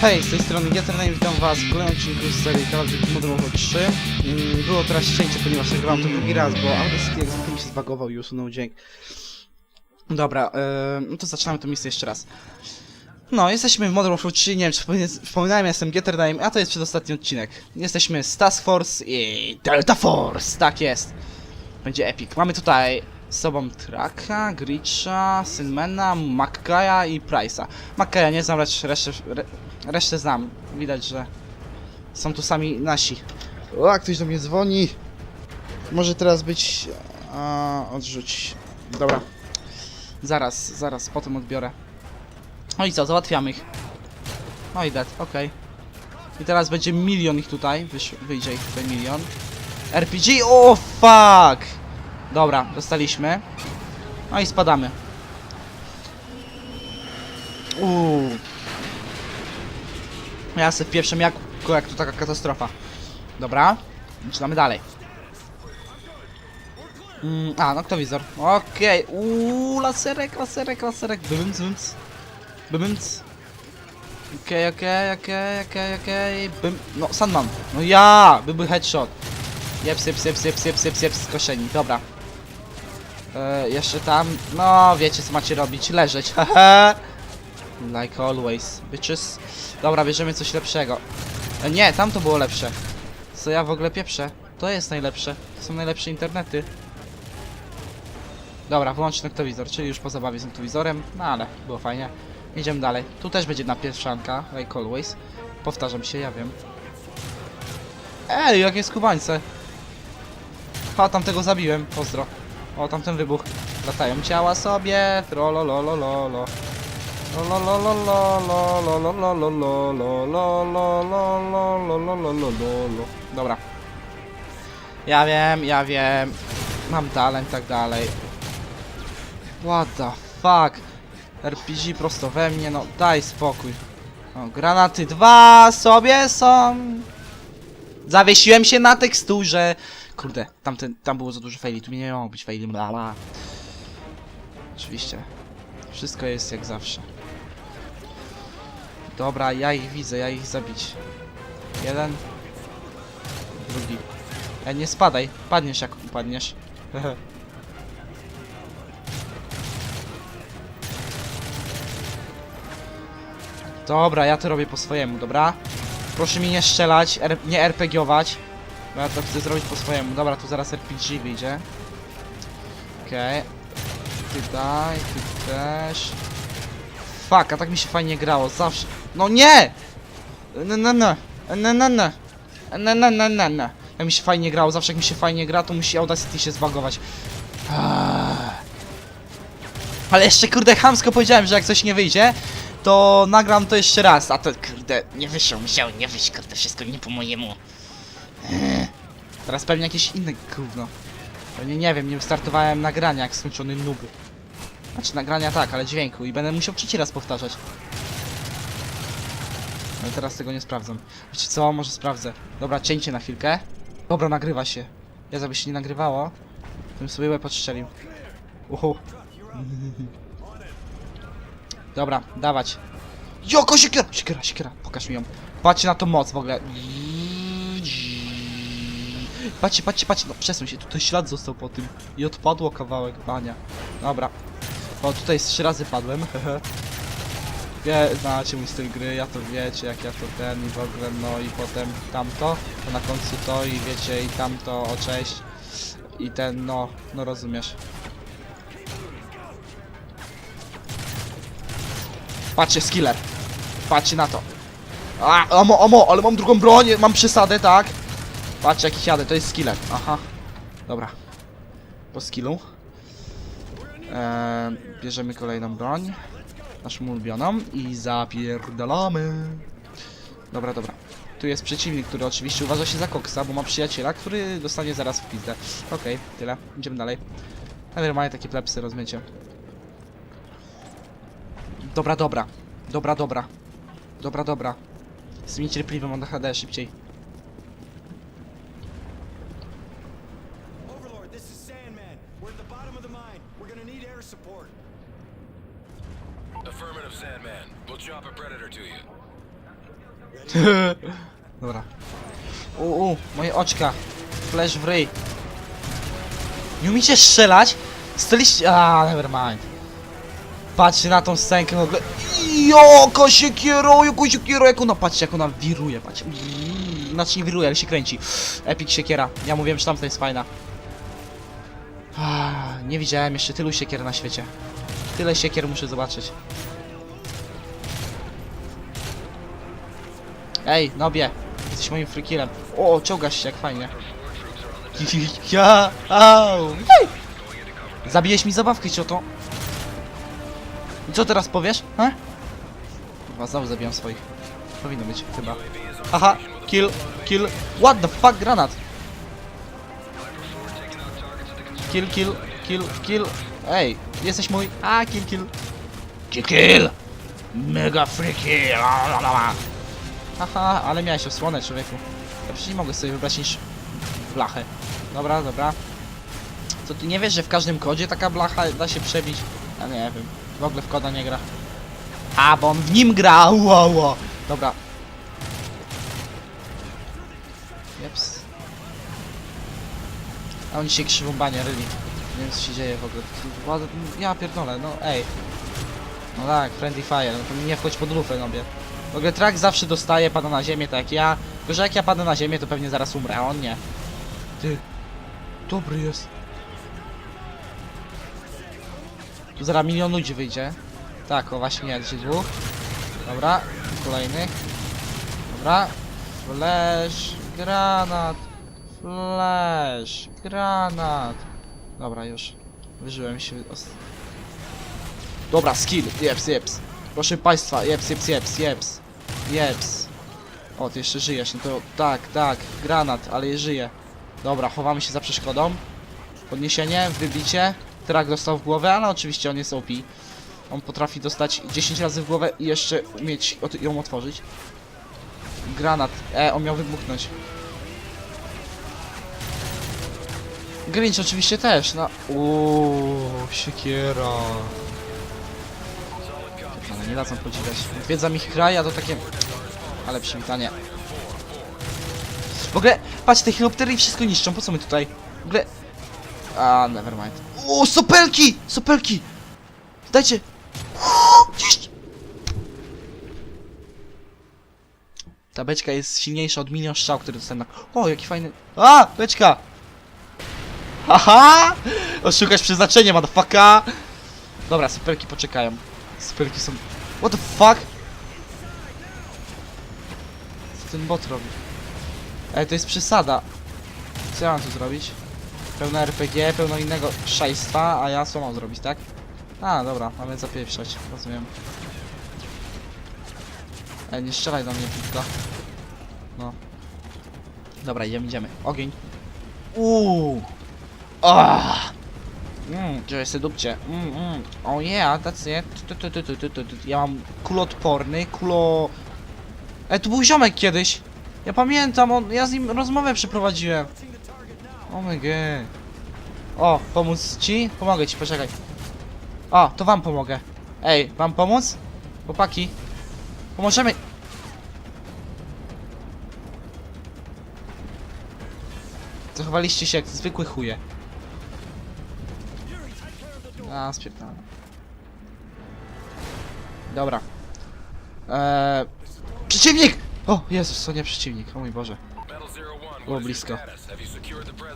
Hej, z tej strony Getername, witam was w kolejnym odcinku z serii Call of Modern Warfare 3 Mm, Było teraz cięcie, ponieważ nagrałem to drugi raz, bo Audacity jak zwykle mi się zbagował i usunął dźwięk. Dobra, yy, no to zaczynamy to miejsce jeszcze raz. No, jesteśmy w Modern Warfare 3, nie wiem czy wspomina- wspominałem, ja jestem Getername, a to jest przedostatni odcinek. Jesteśmy z Task Force i Delta Force, tak jest. Będzie epic, mamy tutaj z sobą Traka, Gritcha, Sinmana, Mackaya i Price'a. Mackaya nie znam, lecz resztę, re, resztę znam. Widać, że są tu sami nasi. O, ktoś do mnie dzwoni. Może teraz być... A, odrzuć. Dobra. Zaraz, zaraz, potem odbiorę. No i co, załatwiamy ich. No i dead, okej. I teraz będzie milion ich tutaj, Wyś, wyjdzie ich tutaj milion. RPG, o fuck! Dobra, dostaliśmy. No i spadamy. Uuu. Ja se w pierwszym jak, jak tu taka katastrofa. Dobra, zaczynamy dalej. Mm, a, noktowizor. Okej, uuu, laserek, laserek, laserek. Bymc, bymc. Bymc. Okej, okej, okej, okej, okej. Bym... No, Sandman. No ja! Byłby headshot. Jeps, jeps, jeps, jeps, jeps, jeps, jeps, skoszeni. Dobra. E, jeszcze tam... No, wiecie co macie robić. Leżeć, haha. Like always, bitches. Dobra, bierzemy coś lepszego. E, nie, tam to było lepsze. Co ja w ogóle pieprzę? To jest najlepsze. To są najlepsze internety. Dobra, wyłącz noktowizor, czyli już po zabawie z noktowizorem. No ale, było fajnie. Idziemy dalej. Tu też będzie napieszczanka, like always. Powtarzam się, ja wiem. Ej, jakie skubańce. Ha, tamtego zabiłem, pozdro. O, tamten wybuch. Latają ciała sobie, trolololololo. Dobra. Ja wiem, ja wiem. Mam talent, tak dalej. What the fuck? RPG prosto we mnie, no daj spokój. O, granaty dwa sobie są. Zawiesiłem się na teksturze. Kurde, tamten, tam było za dużo faili, tu nie miało być faili. Oczywiście. Wszystko jest jak zawsze. Dobra, ja ich widzę, ja ich zabić. Jeden. Drugi. E, nie spadaj, padniesz jak upadniesz. Dobra, ja to robię po swojemu, dobra? Proszę mi nie strzelać, R nie RPGować. Bo ja to chcę zrobić po swojemu. Dobra, tu zaraz RPG wyjdzie. Okej. Ty daj, ty też. Fuck, a tak mi się fajnie grało, zawsze. No nie! No, no, no. No, no, no. No, no, no, no, no. Jak mi się fajnie grało, zawsze jak mi się fajnie gra, to musi Audacity się zbagować. Ale jeszcze kurde chamsko powiedziałem, że jak coś nie wyjdzie, to nagram to jeszcze raz, a to kurde nie wyszło, musiało nie wyjść, kurde wszystko nie po mojemu. Teraz pewnie jakieś inne gówno. Pewnie nie wiem, nie wystartowałem nagrania jak skończony noob. Znaczy nagrania tak, ale dźwięku i będę musiał trzeci raz powtarzać. Ale teraz tego nie sprawdzam. Wiecie co, może sprawdzę. Dobra, cięcie na chwilkę. Dobra, nagrywa się. Ja żeby się nie nagrywało, to bym sobie łeb odstrzelił. Uhu. Dobra, dawać. Joko, siekiera! Siekiera, siekiera, pokaż mi ją. Patrzcie na tą moc w ogóle. Patrzcie, patrzcie, patrzcie, no przesuń się, tutaj ślad został po tym. I odpadło kawałek bania. Dobra. O, tutaj z trzy razy padłem. Wie, znacie mój styl gry, ja to wiecie, jak ja to ten i w ogóle, no i potem tamto, a na końcu to i wiecie, i tamto, o cześć. I ten, no, no rozumiesz. Patrzcie, skiller. Patrzcie na to. A, omo, omo, ale mam drugą broń, mam przysadę, tak? Patrzcie, jaki jadę, to jest skiller. Aha. Dobra. Po skillu. Eee, bierzemy kolejną broń. Naszą ulubioną i zapierdalamy. Dobra, dobra. Tu jest przeciwnik, który oczywiście uważa się za koksa, bo ma przyjaciela, który dostanie zaraz w pizdę. Okej, tyle. Idziemy dalej. Nevermind, takie plepsy, rozumiecie. Dobra, dobra. Dobra, dobra. Dobra, dobra. Jestem niecierpliwy, mam na HD szybciej. Dobra. U, u, moje oczka. Flash w ryj. Nie umiecie strzelać? Staliście... A, nevermind. Patrzcie na tą scenkę nagle. Joko siekiero, joko siekiero, jak ona, patrzcie jak ona wiruje, patrzcie. Znaczy nie wiruje, ale się kręci. Epic siekiera. Ja mówiłem, że tamta jest fajna. Nie widziałem jeszcze tylu siekier na świecie. Tyle siekier muszę zobaczyć. Ej, nobie, jesteś moim frikilem. O, czołgasz się jak fajnie. Ja, au. Hej! Zabiłeś mi zabawkę, cioto. I co teraz powiesz? He? Chyba znowu zabijam swoich. Powinno być, chyba. Aha, kill, kill. What the fuck, granat. Kill, kill, kill, kill. Ej, jesteś mój. A, kill, kill. Kill, kill. Mega freaky. La, la, la, la. Haha, ale miałeś osłonę, człowieku. Ja przecież nie mogę sobie wybrać niż blachę. Dobra, dobra. Co ty nie wiesz, że w każdym kodzie taka blacha da się przebić? Ja nie wiem. W ogóle w koda nie gra. A, bo on w nim gra! Wow, wow. Dobra. Jeps. A oni się krzywą banie ryli. Nie wiem co się dzieje w ogóle. Ja pierdolę, no ej. No tak, friendly fire, no to nie wchodź pod lufę, nobie. W ogóle track zawsze dostaje, pada na ziemię, tak jak ja. Tylko, że jak ja padnę na ziemię, to pewnie zaraz umrę, a on nie. Ty. Dobry jest. Tu zaraz milion ludzi wyjdzie. Tak, o właśnie nie, dzisiaj dwóch. Dobra, kolejny. Dobra. Flash, granat. Flash, granat. Dobra, już. Wyżyłem się. Dobra, skill. Jeps, jeps. Proszę państwa, jeps, jeps, jeps, jeps. Jeps. O, ty jeszcze żyjesz, no to tak, tak, granat, ale je żyje. Dobra, chowamy się za przeszkodą. Podniesienie, wybicie. Trak dostał w głowę, ale oczywiście on jest OP. On potrafi dostać 10 razy w głowę i jeszcze umieć ją otworzyć. Granat. E, on miał wybuchnąć. Grinch oczywiście też, no. Uuu, siekiera. Nie dadzą podziwiać. Wiedza ich kraj, a to takie... Ale przywitanie. W ogóle, patrz, te helikoptery wszystko niszczą, po co my tutaj? W ogóle... A, nevermind. O, sopelki! Sopelki! Dajcie! Ta beczka jest silniejsza od milion strzał, które dostałem na... O, jaki fajny... A, beczka! Haha! Oszukasz przeznaczenie, motherfucker! Dobra, sopelki poczekają. Sopelki są... What the fuck? Co ten bot robi? Ej, to jest przesada. Co ja mam tu zrobić? Pełno RPG, pełno innego szajstwa, a ja co mam zrobić, tak? A, dobra, mamy zapieprzać, rozumiem. Ej, nie strzelaj do mnie, tylko. No. Dobra, idziemy, idziemy. Ogień. Uuu. Ah. Mmm, jest dupcie? Mm, mm. Oh yeah, that's it. Tu, tu, tu, tu, tu, tu, tu. Ja mam kuloodporny, kulo... Ej, tu był ziomek kiedyś. Ja pamiętam, on, ja z nim rozmowę przeprowadziłem. Oh my god. O, pomóc ci? Pomogę ci, poczekaj. O, to wam pomogę. Ej, wam pomóc? Chłopaki. Pomożemy. Zachowaliście się jak zwykłe chuje. A. Dobra. Eee, przeciwnik! O, Jezus, to nie przeciwnik, o mój Boże. Było blisko.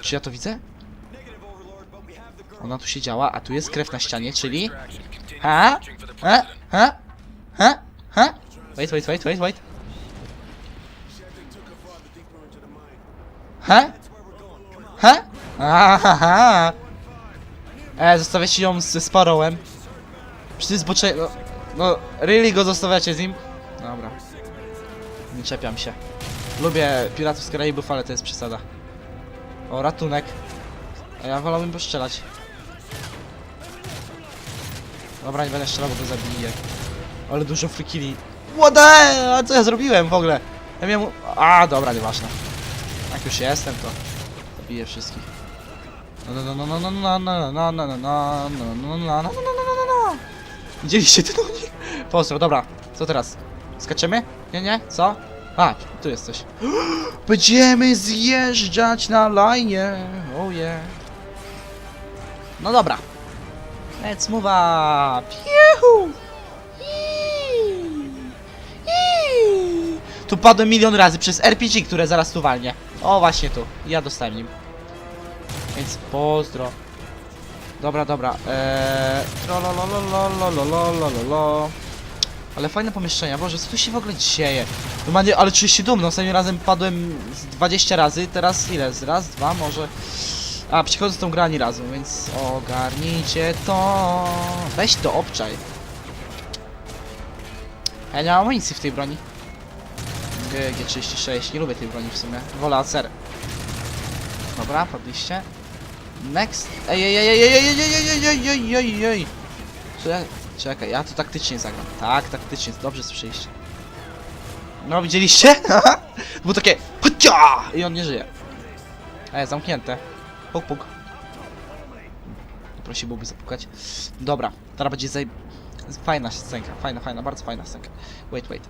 Czy ja to widzę? Ona tu siedziała, a tu jest krew na ścianie, czyli... Ha? Ha? Ha? Ha? Ha? Wait, wait, wait, wait, wait. Ha? Ha? E, zostawiacie ją z Sparrowem. Przecież zbocze... No, no, really go zostawiacie z nim? Dobra. Nie czepiam się. Lubię Piratów z Karaibów, ale to jest przesada. O, ratunek. A ja wolałbym postrzelać. Dobra, nie będę strzelał, bo go zabiję. Ale dużo frikili. What. A co ja zrobiłem w ogóle? Ja miałem... A, dobra, nieważne. Jak już jestem, to zabiję wszystkich. No, no, no, no, no, no, no, no, no, no, no, no, no, no, no, no. Widzieliście ten unik? Pozdro, dobra. Co teraz? Skaczemy? Nie, nie? Co? A, tu jesteś. Będziemy zjeżdżać na lajnie. Oh yeah. No dobra. Let's move up. Juhu! Tu padłem milion razy przez RPG, które zaraz tu walnie. O, właśnie tu. Ja dostałem nim. Więc pozdro. Dobra, dobra. Eee... trololololololololololo. Ale fajne pomieszczenia, Boże, co tu się w ogóle dzieje? Normalnie, ale czuję się dumno, ostatnim razem padłem z 20 razy, teraz ile? Z raz, dwa, może? A, przychodzę z tą grę ani razu, więc ogarnijcie to. Weź to, obczaj. Ja nie mam amunicji w tej broni. G- G36, nie lubię tej broni w sumie. Wolę ACR. Dobra, padliście. Next. Ej, ej, ej, ej, ej, ej, ej, ej, ej, ej, ej, ej. Czekaj, ja to taktycznie zagram. Tak, taktycznie, dobrze słyszeliście. No, widzieliście? Było takie PCIA! I on nie żyje. E, zamknięte. Puk, puk. Prosi byłby zapukać. Dobra, teraz będzie zaj... Fajna scenka, fajna, fajna, bardzo fajna scenka. Wait, wait.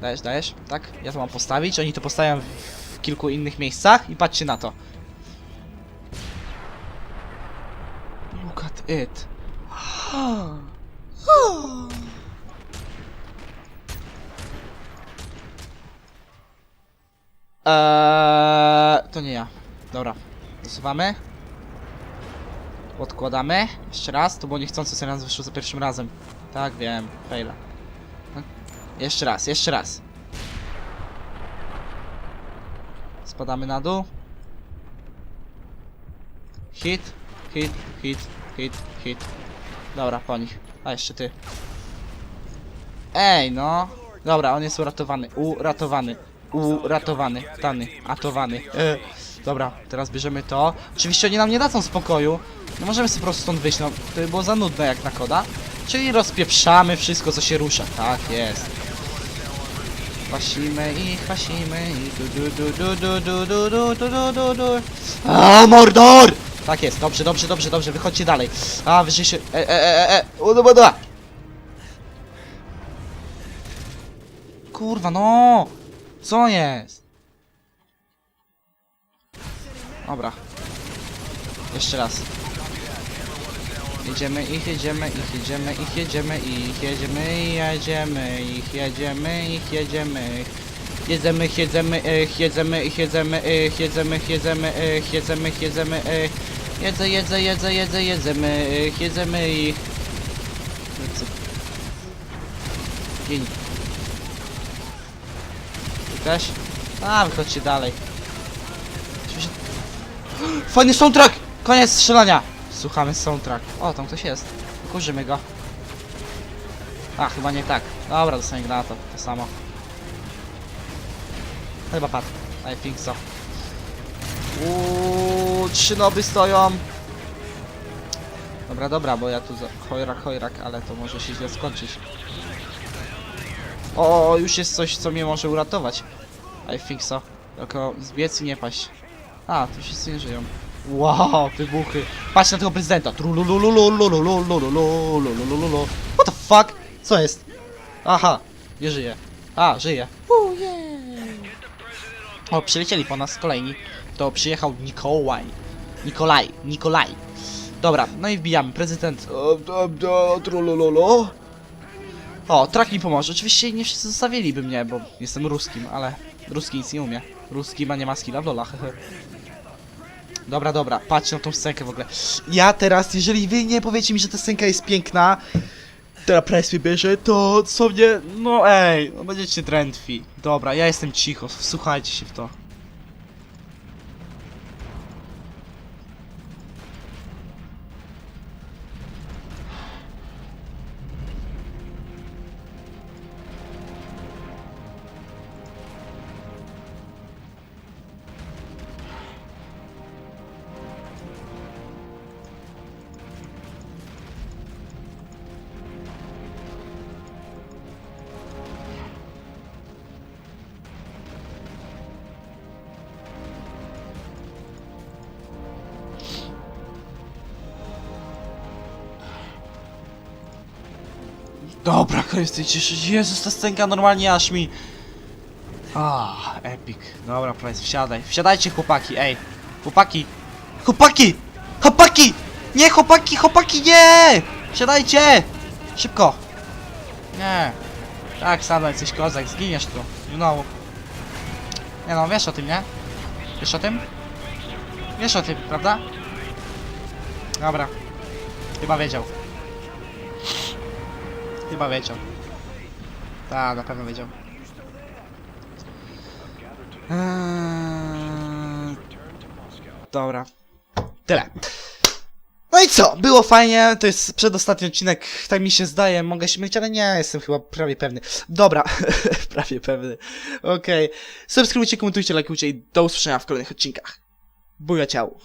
Dajesz, dajesz? Tak? Ja to mam postawić, oni to postawią w kilku innych miejscach i patrzcie na to. It. Eee, to nie ja. Dobra. Dosuwamy. Odkładamy. Jeszcze raz. To było niechcący, sobie raz wyszło za pierwszym razem. Tak, wiem. No. Jeszcze raz, jeszcze raz. Spadamy na dół. Hit, hit, hit, hit, hit. Dobra, po nich. A jeszcze ty. Ej, no. Dobra, on jest uratowany. Uratowany. Uratowany. Tany. Atowany. E, dobra, teraz bierzemy to. Oczywiście oni nam nie dadzą spokoju. No możemy sobie po prostu stąd wyjść, no. To by było za nudne jak na koda. Czyli rozpieprzamy wszystko, co się rusza. Tak jest. Chwasimy i chwasimy i du du du du du du du du du du du A mordor! Tak jest, dobrze, dobrze, dobrze, dobrze, wychodźcie dalej. A, wyżej się... E, e, e, e, udoboda! Kurwa, no! Co jest? Dobra. Jeszcze raz. Jedziemy ich, jedziemy ich, jedziemy ich, jedziemy ich, jedziemy jedziemy ich, jedziemy ich, jedziemy ich. Jedzemy ich, jedzemy ich, jedzemy ich, jedzemy ich, jedzemy ich, jedzemy ich, jedzemy ich, jedzemy ich. Jedzę, jedzę, jedzę, jedzę, jedzemy ich, jedzemy ich. Lecę. Gień. Ty też? A, wychodźcie dalej. Fajny soundtrack! Koniec strzelania! Słuchamy soundtrack. O, tam ktoś jest. Kurzymy go. A, chyba nie tak. Dobra, dostanie granatą. To samo. Chyba padł. I think so. Uuu, trzy noby stoją. Dobra, dobra, bo ja tu za... chojrak, chojrak, ale to może się źle skończyć. O, już jest coś, co mnie może uratować. I think so. Tylko zbiec i nie paść. A, tu wszyscy nie żyją. Wow, wybuchy. Patrz na tego prezydenta. What the fuck? Co jest? Aha, nie żyje. A, żyje. Oh, yeah. O, przylecieli po nas kolejni. To przyjechał Nikołaj. Nikolaj, Nikolaj. Dobra, no i wbijamy. Prezydent. O, trak mi pomoże. Oczywiście nie wszyscy zostawiliby mnie, bo jestem ruskim, ale ruski nic nie umie. Ruski ma nie ma skilla w lolach. Dobra, dobra, patrzcie na tą scenkę w ogóle. Ja teraz, jeżeli wy nie powiecie mi, że ta scenka jest piękna, teraz mnie bierze, to dosłownie, no ej, no będziecie drętwi. Dobra, ja jestem cicho, słuchajcie się w to. Dobra, tej ciszy. Jezus, ta scenka normalnie aż mi... Ah, epic. Dobra, Price, wsiadaj. Wsiadajcie, chłopaki, ej. Chłopaki. Chłopaki! Chłopaki! Nie, chłopaki, chłopaki, nie! Wsiadajcie! Szybko. Nie. Tak, samo jesteś kozak, zginiesz tu. You know. Nie no, wiesz o tym, nie? Wiesz o tym? Wiesz o tym, prawda? Dobra. Chyba wiedział. Chyba wiedział. Tak, na pewno wiedział. Eee, Dobra. Tyle. No i co? Było fajnie, to jest przedostatni odcinek, tak mi się zdaje, mogę się mylić, ale nie, jestem chyba prawie pewny. Dobra, prawie pewny. Okej. Subskrybujcie, komentujcie, lajkujcie i do usłyszenia w kolejnych odcinkach. Buja ciał.